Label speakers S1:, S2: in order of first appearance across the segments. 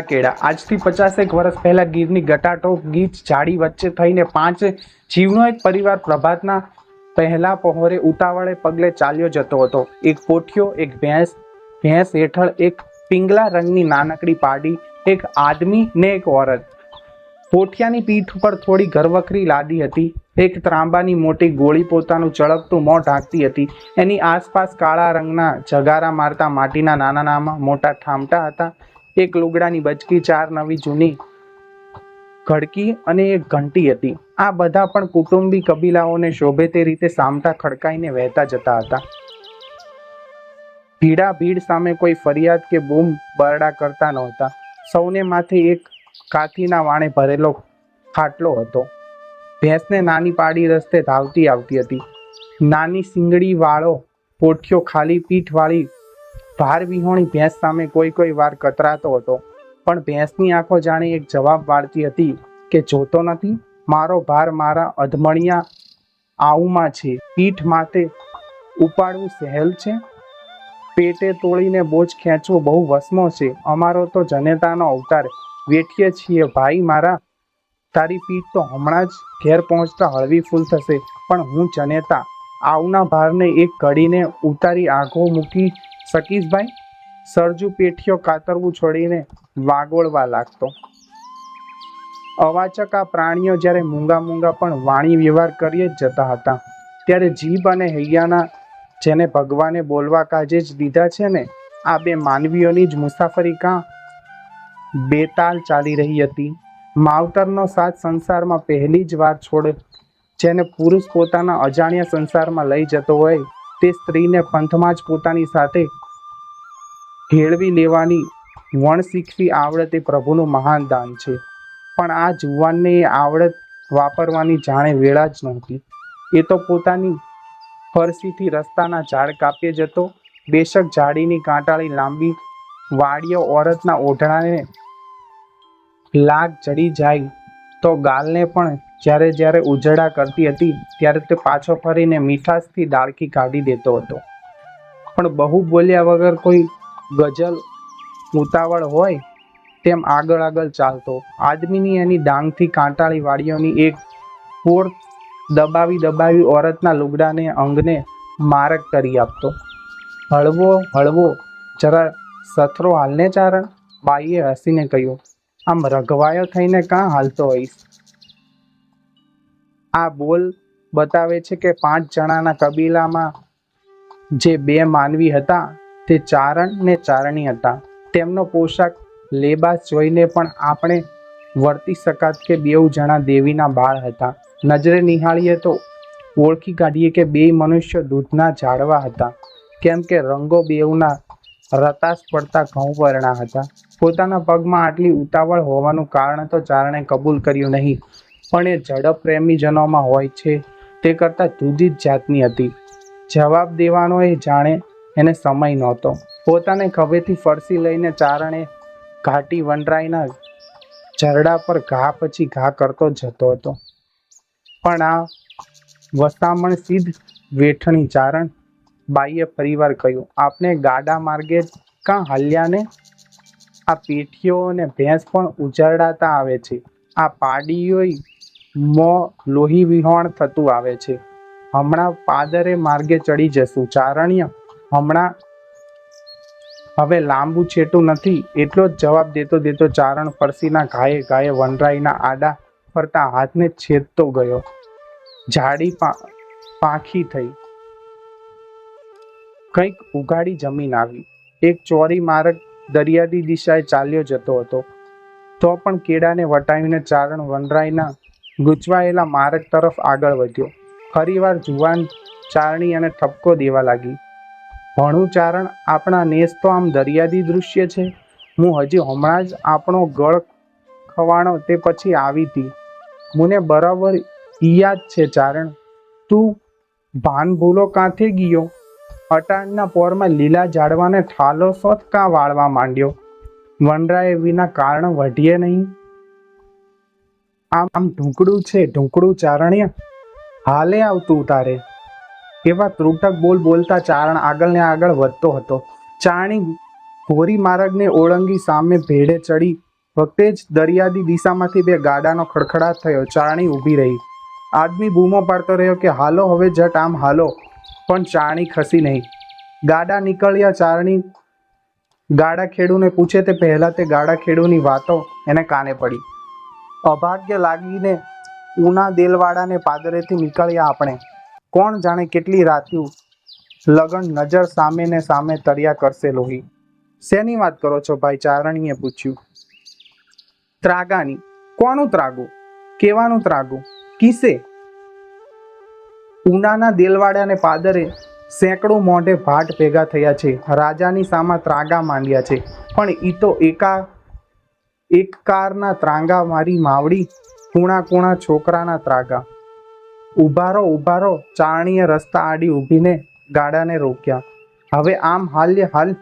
S1: કેળા. આજથી પચાસેક વર્ષ પહેલા ગીરની ગટાટોપ ગીચ, ઝાડી વચ્ચે થઈને પાંચ જીવનો એક પરિવાર પ્રભાતના પહેલા પહોરે ઉતાવળે પગલે ચાલ્યો જતો હતો. એક પોઠિયો, એક ભેંસ ભેંસ હેઠળ એક પિંગલા રંગની નાનકડી પાડી, એક આદમી ને એક ઓરત. પોઠિયાની પીઠ પર થોડી ઘરવખરી લાદી હતી. એક ત્રાંબાની મોટી ગોળી પોતાનું ચળકતું મોં ઢાંકતી હતી. એની આસપાસ કાળા રંગના જગારા મારતા માટીના નાના નાના મોટા ઠામટા હતા. એક લુગડાની બચકી, ચાર નવી જૂની ઘડકી અને એક ઘંટી હતી. આ બધા પણ કુટુંબી કબીલાઓને શોભે તે રીતે સામટા ખડકાઈને વહેતા જતા હતા. ભીડા ભીડ સામે કોઈ ફરિયાદ કે બૂમ બરડા કરતા નહોતા. સૌને માથે એક કાથીના વાણે ભરેલો ખાટલો હતો. ભેંસને નાની પાડી રસ્તે ધાવતી આવતી હતી. નાની સિંગડી વાળો પોઠિયો ખાલી પીઠ વાળી ભાર વિહોણી ભેંસ સામે કોઈ કોઈ વાર કતરાતો હતો. પણ ભેંસની આંખો જાણે એક જવાબ વાળતી હતી કે, જોતો નથી? મારો ભાર મારા અધમણિયા આવુમાં છે. પીઠ માથે ઉપાડવું સહેલ છે? પેટે તોડીને બોજ ખેંચવો બહુ વસમો છે. અમારો તો જનેતાનો અવતાર. વેઠીએ છીએ. ભાઈ મારા, તારી પીઠ તો હમણાં જ ઘેર પહોંચતા હળવી ફૂલ થશે. પણ હું જનેતા. આવના ભારને એક ઘડીને ઉતારી આંખો મૂકી શકીશ ભાઈ સરજુ પેઠીઓ કાતરવું છોડીને વાગોળવા લાગતો. અવાચક આ પ્રાણીઓ જ્યારે મૂંગા મૂંગા પણ વાણી વ્યવહાર કરીએ જ જતા હતા. ત્યારે જીભ અને હૈયાના જેને ભગવાને બોલવા કાજે જ દીધા છે ને, આ બે માનવીઓની જ મુસાફરી કાં બેતાલ ચાલી રહી હતી. માવતરનો સાથ સંસારમાં પહેલી જ વાર છોડે, જેને પુરુષ પોતાના અજાણ્યા સંસારમાં લઈ જતો હોય તે સ્ત્રીને પંથમાં જ પોતાની સાથે ભેળવી લેવાની વણ શીખવી આવડત એ પ્રભુનું મહાન દાન છે. પણ આ જુવાનને એ આવડત વાપરવાની જાણે વેળા જ નહોતી. એ તો પોતાની ફરસીથી રસ્તાના ઝાડ કાપીએ જતો, બેશક ઝાડીની કાંટાળી લાંબી વાડીઓ, ઓરતના ઓઢણાને લાગ ચડી જાય તો ગાલને પણ જ્યારે જ્યારે ઉજળા કરતી હતી, ત્યારે તે પાછો ફરીને મીઠાશથી ડાળખી કાઢી દેતો હતો. પણ બહુ બોલ્યા વગર કોઈ ગઝલ, ઉતાવળ હોય તેમ આગળ આગળ ચાલતો. આદમીની એની ડાંગથી કાંટાળી વાડીઓની એક પોળ દબાવી દબાવી ઓરતના લુગડાને, અંગને મારક કરી આપતો. હળવો હળવો જરા સથરો હાલને ચારણ, બાઈએ હસીને કહ્યું આમ રઘવાયો થઈને કાં હાલતો હોઈશ? આ બોલ બતાવે છે કે પાંચ જણાના કબીલામાં જે બે માનવી હતા, તે ચારણ ને ચારણી હતા. તેમનો પોશાક લેબાસ જોઈને પણ આપણે વર્તી શકાત કે બેઉ જણા દેવીના બાળ હતા. નજરે નિહાળીએ તો ઓળખી કાઢીએ કે બે મનુષ્ય દૂધના ઝાડવા હતા, કેમ કે રંગો બેઉના રતાશ પડતા ઘઉં વર્ણા હતા. પોતાના પગમાં આટલી ઉતાવળ હોવાનું કારણ તો ચારણે કબૂલ કર્યું નહીં, પણ એ ઝડપ પ્રેમીજનોમાં હોય છે, તે કરતાં જુદી જ જાતની હતી. જવાબ દેવાનો એ જાણે એને સમય નહોતો. પોતાને ખભેથી ફરસી લઈને ચારણે ઘાટી વનરાઈના ઝરડા પર ઘા પછી ઘા કરતો જતો હતો. પણ આ વસામણ સિદ્ધ વેઠણી ચારણ બાઈએ ફરીવાર કહ્યું, આપને ગાડા માર્ગે કાં હાલ્યા ને આ પેઠીઓ અને ભેંસ પણ ઉજાડાતા આવે છે. આ પાડીઓય મો લોહી વિહોણ થતું આવે છે. હમણાં પાદરે માર્ગે ચડી જશું. ચારણ્ય હમણાં હવે લાંબુ છેટું નથી. એટલો જ જવાબ દેતો દેતો ચારણ પરસીના ઘાયે ઘાયે વનરાઈના આડા ફરતા હાથને છેદતો ગયો. પા, પાંખી થઈ. કંઈક ઉગાડી જમીન આવી. એક ચોરી માર્ગ દરિયાદી દિશાએ ચાલ્યો જતો હતો. તો પણ કેળાને વટાવીને ચારણ વનરાયના ગૂંચવાયેલા માર્ગ તરફ આગળ વધ્યો. ફરીવાર જુવાન ચારણી અને ઠપકો દેવા લાગી. ભણું ચારણ, આપણા નેસ તો આમ દરિયાદી દૃશ્ય છે. હું હજી હમણાં જ આપણો ગળ ખવાણો તે પછી આવી હતી. મને બરાબર યાદ છે ચારણ. તું ભાન ભૂલો કાંથી ગયો? અટાણના પોરમાં લીલા ઝાડવાને ઠાલો સોથકા વાળવા માંડ્યો. વનરાએ વિના કારણ વઢીએ નહીં. આમ આમ ઢૂંકડું છે, ઢૂંકડું ચારણ્ય. હાલે આવતું તારે. એવા ત્રુટક બોલ બોલતા ચારણ આગળ ને આગળ વધતો હતો. ચારણી ઘોરી માર્ગને ઓળંગી સામે ભેડે ચડી. વખતે જ દરિયાદી દિશામાંથી બે ગાડાનો ખડખડાટ થયો. ચારણી ઊભી રહી. આદમી બૂમો પાડતો રહ્યો કે, હાલો, હવે જટ, આમ હાલો. પણ ચારણી ખસી નહીં. ગાડા નીકળ્યા ચારણી. ગાડા ખેડૂને પૂછે તે પહેલા તે ગાડા ખેડૂની વાતો એને કાને પડી. અભાગ્ય લાગીને ઉના દેલવાડાને પાદરેથી નીકળ્યા આપણે. કોણ જાણે કેટલી રાત્યું લગન નજર સામે ને સામે તર્યા કરશે લોહી. શેની વાત કરો છો ભાઈ? ચારણીએ પૂછ્યું. ત્રાગાની. કોનું ત્રાગું? કેવાનું ત્રાગું? કિસે? ઉનાના દેલવાડાને પાદરે સેંકડો મોઢે ભાટ ભેગા થયા છે. રાજાની સામા ત્રાગા માંડ્યા છે. પણ ઈ તો એકા એક કારના ત્રાંગા મારી માવડી કુણા કુણા છોકરાના ત્રાગા. ઉભારો ઉભારો ચારણીએ રસ્તા આડી ઊભીને ગાડાને રોક્યા. હવે આમ હાલ્ય, હાલ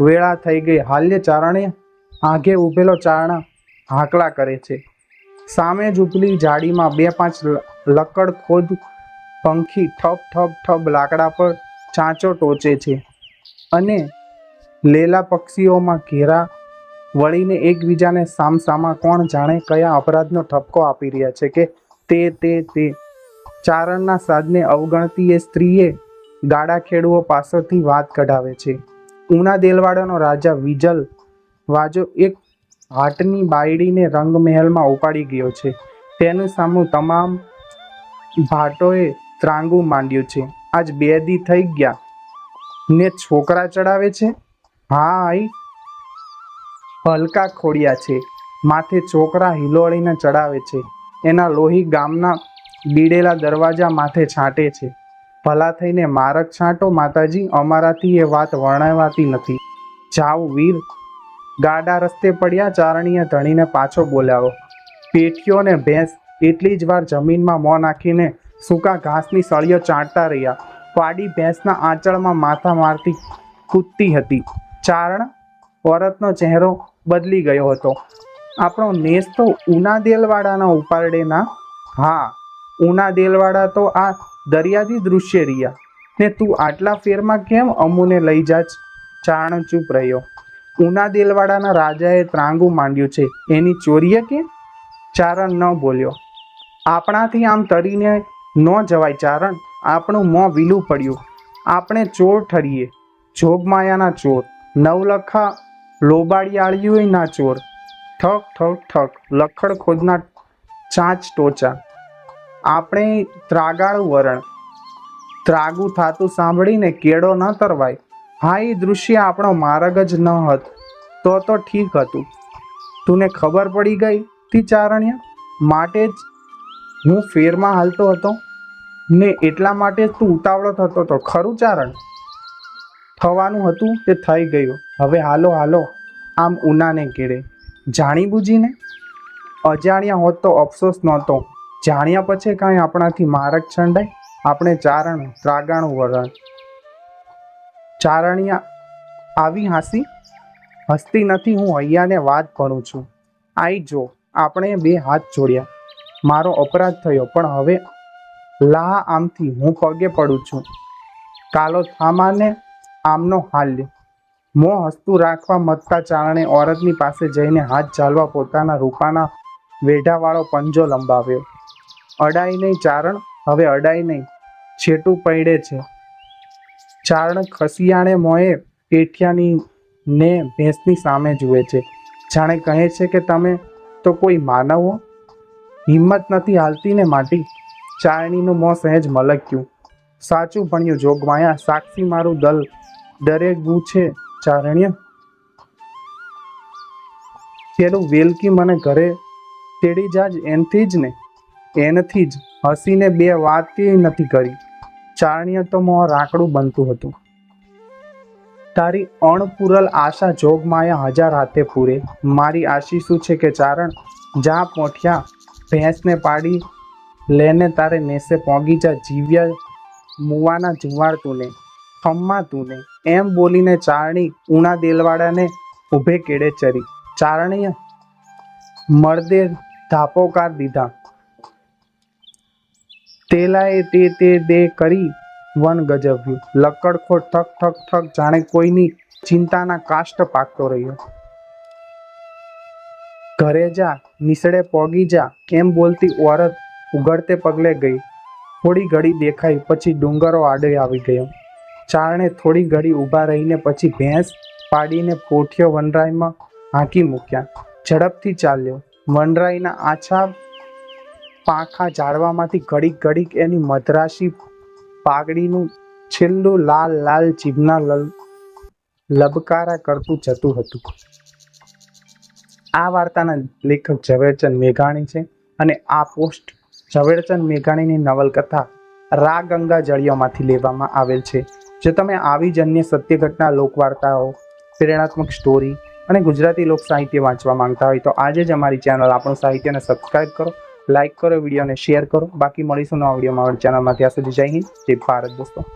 S1: વેળા થઈ ગઈ. હાલ્ય ચારણે આગે ઊભેલો ચારણા હાકલા કરે છે. સામે જ જાડીમાં બે પાંચ લકડ ખોદ પંખી ઠપ ઠપ ઠપ લાકડા પર ચાંચો ટોચે છે અને લેલા પક્ષીઓમાં ઘેરા વળીને એકબીજાને સામસામા કોણ જાણે કયા અપરાધનો ઠપકો આપી રહ્યા છે કે તે તે તે. ચારણના સાધને અવગણતી એ સ્ત્રીએ ગાડા ખેડુઓ પાસેથી વાત કઢાવે છે. ઉના દેલવાડાનો રાજા વિજલ વાજો એક હાટની બાયડીને રંગમહેલમાં ઉપાડી ગયો છે. તેનું સામું તમામ ભાટોએ ત્રાંગું માંડ્યું છે. આજ બે દી થઈ ગયા. ને છોકરા ચડાવે છે? હા, આઈ. હલકા ખોડિયા છે. માથે છોકરા હિલોળીને ચડાવે છે. એના લોહી ગામના બીડેલા દરવાજા માથે છાંટે છે. ભલા થઈને મારક છાંટો માતાજી, અમારાથી એ વાત વર્ણવાતી નથી. જાઓ વીર. ગાડા રસ્તે પડ્યા, ચારણીએ ધણીને પાછો બોલાવો. પેટીઓ ને ભેંસ, એટલી જ વાર જમીનમાં મોં નાખીને સૂકા ઘાસની સળીઓ ચાટતા રહ્યા. પાડી ભેંસના આંચળમાં માથા મારતી કૂદતી હતી. ચારણ ઓરતનો ચહેરો બદલી ગયો હતો. આપણો નેસ તો ઉના દેલવાડાના ઉપારડેના? હા, ઉના દેલવાડા તો આ દરિયાથી દૃશ્ય રહ્યા. ને તું આટલા ફેરમાં કેમ અમુને લઈ જા ચારણ ચૂપ રહ્યો. ઉના દેલવાડાના રાજાએ ત્રાંગું માંડ્યું છે. એની ચોરીએ કેમ? ચારણ ન બોલ્યો. આપણાથી આમ તરીને ન જવાય ચારણ આપણું મોં વીલું પડ્યું. આપણે ચોર ઠરીએ. જોગમાયાના ચોર. નવલખા લોબાડિયાળીઓય ના ચોર. ઠક ઠક ઠક. લખડ ખોદના ચાંચ ટોચા. આપણે ત્રાગાળું વરણ. ત્રાગું થાતું સાંભળીને કેળો ન તરવાય. હા એ દૃશ્ય આપણો માર્ગ જ ન હતો. તો તો ઠીક હતું. તુને ખબર પડી ગઈ તી ચારણ્ય? માટે જ હું ફેરમાં હાલતો હતો ને એટલા માટે તું ઉતાવળો થતો હતો, ખરું ચારણ? થવાનું હતું તે થઈ ગયું. હવે હાલો હાલો, આમ ઉનાને કેળે જાણી બુજીને? અજાણ્યા હોત તો અફસોસ નહોતો. જાણ્યા પછી કાંઈ આપણાથી મારક છંડાય? આપણે ચારણ, ત્રાગાણું વરણ. ચારણિયા, આવી હાંસી? હસતી નથી, હું હૈયાને વાત કરું છું. આઈ જો, આપણે બે હાથ જોડ્યા. મારો અપરાધ થયો, પણ હવે લા આમથી હું પગે પડું છું. કાલો થામાને આમનો હાલ મોં હસતું રાખવા મતતા ચારણે ઓરતની પાસે જઈને હાથ ચાલવા પોતાના રૂપાના વેઢાવાળો પંજો લંબાવ્યો. અડાઈ નહીં ચારણ, હવે અડાઈ નહીં. છેટું પૈડે છે. ચારણ ખસિયાણે મોએ પેઠિયાની ને ભેંસની સામે જુએ છે. જાણે કહે છે કે તમે તો કોઈ માનવ? હો હિંમત નથી હાલતી ને માટી. ચારણીનું મોં સહેજ મલક્યું. સાચું ભણ્યું જોગમાયા સાક્ષી મારું દલ. દરેક ગુ છે ચારણ્ય? પેલું વેલકી મને ઘરે તેડી જાજ એનથી જ ને. એનથી જ હસીને બે વાત નથી કરી. ચારણ્ય તો મોં રાકડું બનતું હતું. તારી અણપૂરલ આશા જોગમાયા હજાર હાથે પૂરે. મારી આશીષું છે કે ચારણ? જા પોઠ્યા ભેંસને પાડી, લેને તારે નેસે પોગી જા જીવ્યા મુવાના જુવાળ તુને, ખમ્મા તુને. એમ બોલીને ચારણી ઉણા દેલવાડાને ઊભે કેડે ચરી. ચારણીએ મળદે ધાપોકાર દીધા. તેલાએ તે તે દે કરી વન ગજવ્યું. લકડખોટ ઠક ઠક ઠક જાણે કોઈની ચિંતાના કાષ્ટ પાકતો રહ્યો. ઘરે જા નિસળે પોગી જા, કેમ બોલતી ઓરત ઉઘડતે પગલે ગઈ. થોડી ઘડી દેખાઈ, પછી ડુંગરો આડે આવી ગયો. ચારણે થોડી ઘડી ઊભા રહીને પછી ભેંસ પાડીને પોઠિયો વનરાયમાં હાંકી મૂક્યા. ઝડપથી ચાલ્યો. વનરાયના આછા પાંખા ઝાડવામાંથી ઘડીક ઘડીક એની મદ્રાસી પાઘડીનું છેલ્લું લાલ લાલ જીભના લબકારા કરતું જતું હતું. આ વાર્તાના લેખક ઝવેરચંદ મેઘાણી છે અને આ પોસ્ટ ઝવેરચંદ મેઘાણીની નવલકથા રા ગંગા જળિયોમાંથી લેવામાં આવેલ છે. જો તમે આવી જ અન્ય સત્ય ઘટના લોકવાર્તાઓ, પ્રેરણાત્મક સ્ટોરી અને ગુજરાતી લોક સાહિત્ય વાંચવા માંગતા હોય તો આજે જ અમારી ચેનલ આપણું સાહિત્યને સબસ્ક્રાઈબ કરો, લાઇક કરો, વિડીયોને શેર કરો. બાકી મળીશું નવા વિડીયોમાં ચેનલમાં. ત્યાં સુધી જય હિન્દ. જય ભારત, દોસ્તો.